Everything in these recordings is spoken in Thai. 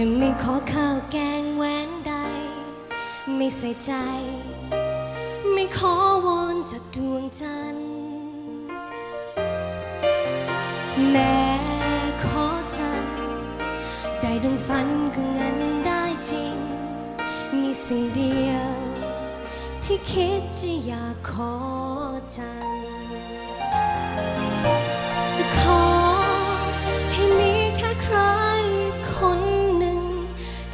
จะไม่ขอข้าวแกงแหวนใด ไม่ใส่ใจ ไม่ขอวอนจากดวงจันทร์แม้ขอจันทร์ได้ดังฝันก็งั้นได้จริง มีสิ่งเดียว ที่คิดจะอยากขอจัน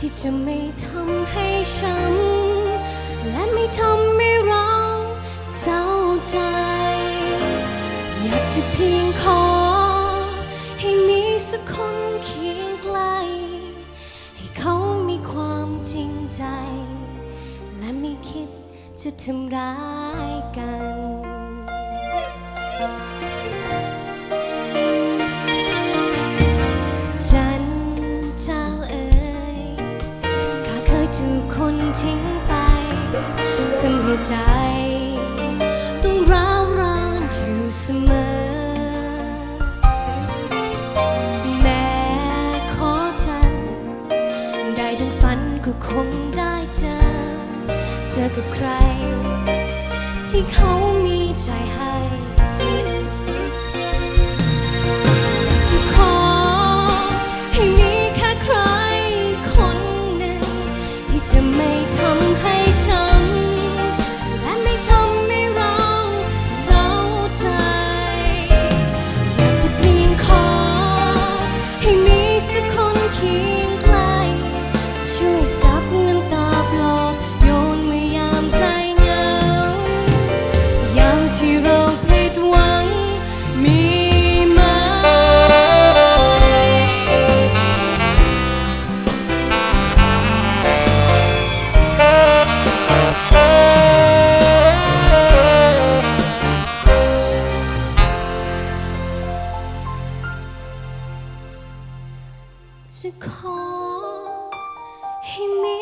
ที่จะไม่ทำให้ช้ำและไม่ทำให้เราเศร้าใจ อยากจะเพียงขอ ให้มีสักคนเคียงใกล้ให้เขามีความจริงใจ และไม่คิดจะทำร้ายกัน ถูกคนทิ้งไปทำให้ใจต้องร้าวรานอยู่เสมอ แม้ขอจันได้ดังฝันก็คงได้เจอ เจอกับใคร ที่เขามีใจให้ ที่จะไม่ จะขอให้มี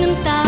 น้ำตา